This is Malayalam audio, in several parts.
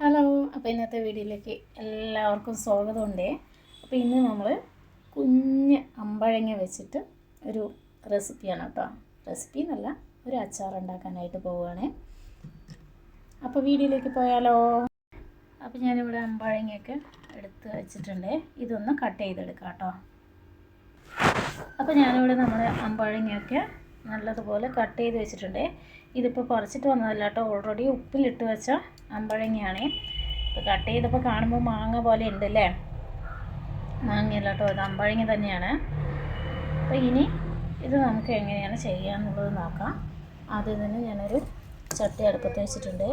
ഹലോ അപ്പോൾ ഇന്നത്തെ വീഡിയോയിലേക്ക് എല്ലാവർക്കും സ്വാഗതമുണ്ട്. അപ്പോൾ ഇന്ന് നമ്മൾ കുഞ്ഞ് അമ്പഴങ്ങ വെച്ചിട്ട് ഒരു റെസിപ്പിയാണ് കേട്ടോ. റെസിപ്പി എന്നല്ല ഒരു അച്ചാർ ഉണ്ടാക്കാനായിട്ട് പോവുകയാണ്. അപ്പോൾ വീഡിയോയിലേക്ക് പോയാലോ? അപ്പോൾ ഞാനിവിടെ അമ്പഴങ്ങയൊക്കെ എടുത്ത് വെച്ചിട്ടുണ്ട്. ഇതൊന്ന് കട്ട് ചെയ്തെടുക്കാം കേട്ടോ. അപ്പോൾ ഞാനിവിടെ നമ്മുടെ അമ്പഴങ്ങയൊക്കെ നല്ലതുപോലെ കട്ട് ചെയ്ത് വെച്ചിട്ടുണ്ട്. ഇതിപ്പോൾ പറിച്ചിട്ട് വന്നതല്ല കേട്ടോ ഓൾറെഡി ഉപ്പിലിട്ട് വെച്ച അമ്പഴങ്ങയാണ്. ഇപ്പോൾ കട്ട് ചെയ്തപ്പോൾ കാണുമ്പോൾ മാങ്ങ പോലെ ഉണ്ടല്ലേ? മാങ്ങയല്ല കേട്ടോ ഇത് അമ്പഴങ്ങ തന്നെയാണ്. അപ്പോൾ ഇനി ഇത് നമുക്ക് എങ്ങനെയാണ് ചെയ്യാന്നുള്ളത് നോക്കാം. ആദ്യം തന്നെ ഞാനൊരു ചട്ടി അടുപ്പത്ത് വെച്ചിട്ടുണ്ട്.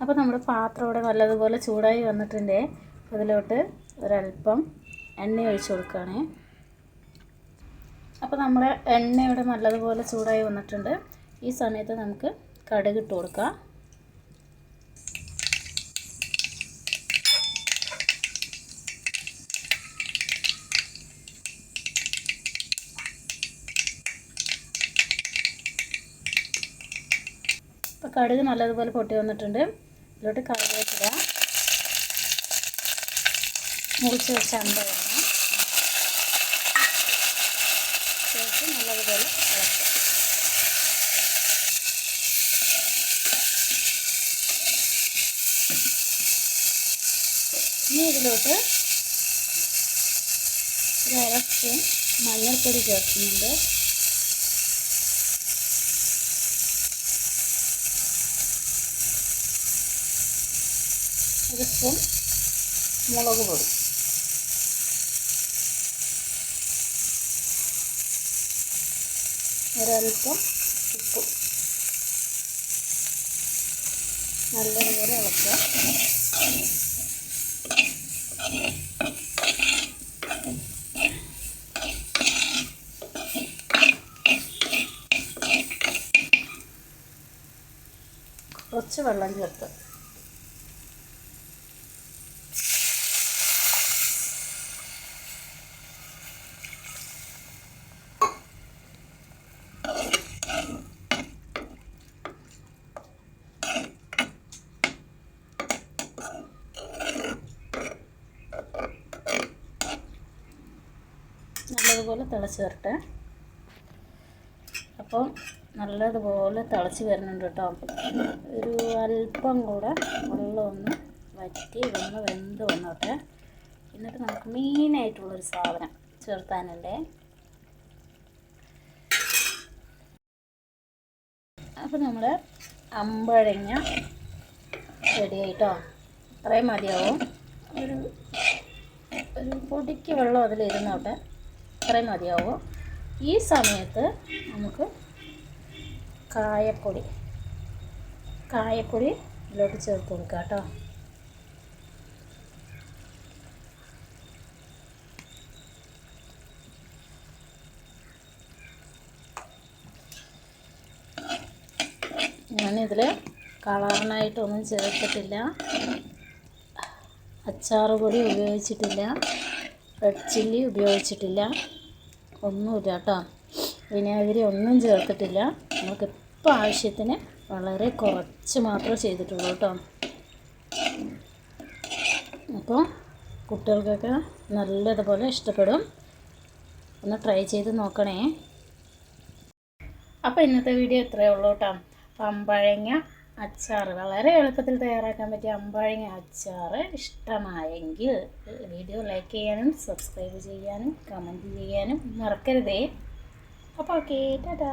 അപ്പോൾ നമ്മുടെ പാത്രം ഇവിടെ നല്ലതുപോലെ ചൂടായി വന്നിട്ടുണ്ട്. അതിലോട്ട് ഒരല്പം എണ്ണ ഒഴിച്ച് കൊടുക്കുകയാണേ. അപ്പോൾ നമ്മൾ എണ്ണ ഇവിടെ നല്ലതുപോലെ ചൂടായി വന്നിട്ടുണ്ട്. ഈ സമയത്ത് നമുക്ക് കടുക് ഇട്ട് കൊടുക്കാം. അപ്പോൾ കടുക് നല്ലതുപോലെ പൊട്ടി വന്നിട്ടുണ്ട്. ഇതിലോട്ട് കറിവേപ്പില മുറിച്ച് വെച്ച അമ്പഴങ്ങ ചേർത്ത് നല്ലതുപോലെ ഇളക്കുക. ഇനി ഇതിലോട്ട് ഒരു അര മഞ്ഞൾപ്പൊടി ചേർക്കുന്നുണ്ട്. ഒരു സ്പൂൺ മുളക് പൊടി. ഒരൽപ്പം ഉപ്പ്. നല്ലതുപോലെ ഇളക്കുക. കുറച്ച് വെള്ളം ചേർത്ത് നല്ലതുപോലെ തിളച്ച് വരട്ടെ. അപ്പം നല്ലതുപോലെ തിളച്ച് വരുന്നുണ്ട് കേട്ടോ. ഒരു അല്പം കൂടെ വെള്ളം ഒന്ന് വറ്റി ഒന്ന് വെന്ത് വന്നോട്ടെ. എന്നിട്ട് നമുക്ക് മെയിനായിട്ടുള്ളൊരു സാധനം ചേർത്താനല്ലേ? അപ്പം നമ്മൾ അമ്പഴങ്ങ റെഡിയായിട്ടോ അത്രയും മതിയാവും. ഒരു ഒരു പൊടിക്ക് വെള്ളം അതിലിരുന്നോട്ടെ. അത്രയും മതിയാവും? ഈ സമയത്ത് നമുക്ക് കായപ്പൊടി കായപ്പൊടി ഇതിലോട്ട് ചേർത്ത് കൊടുക്കാം കേട്ടോ. ഞാനിതിൽ കളറിനായിട്ടൊന്നും ചേർത്തിട്ടില്ല. അച്ചാറ് പൊടി ഉപയോഗിച്ചിട്ടില്ല. റെഡ് ചില്ലി ഉപയോഗിച്ചിട്ടില്ല. ഒന്നുമില്ല കേട്ടോ. വിനാഗിരി ഒന്നും ചേർത്തിട്ടില്ല. നമുക്ക് ഇപ്പോൾ ആവശ്യത്തിന് വളരെ കുറച്ച് മാത്രമേ ചെയ്തിട്ടുള്ളൂ കേട്ടോ. അപ്പോൾ കുട്ടികൾക്കൊക്കെ നല്ലതുപോലെ ഇഷ്ടപ്പെടും. ഒന്ന് ട്രൈ ചെയ്ത് നോക്കണേ. അപ്പോൾ ഇന്നത്തെ വീഡിയോ ഇത്രയേ ഉള്ളൂ കേട്ടോ. അമ്പഴങ്ങ അച്ചാർ വളരെ എളുപ്പത്തിൽ തയ്യാറാക്കാൻ പറ്റിയ അമ്പഴങ്ങ അച്ചാർ ഇഷ്ടമായെങ്കിൽ വീഡിയോ ലൈക്ക് ചെയ്യാനും സബ്സ്ക്രൈബ് ചെയ്യാനും കമന്റ് ചെയ്യാനും മറക്കരുതേ. അപ്പോൾ ഓക്കെ ടാറ്റാ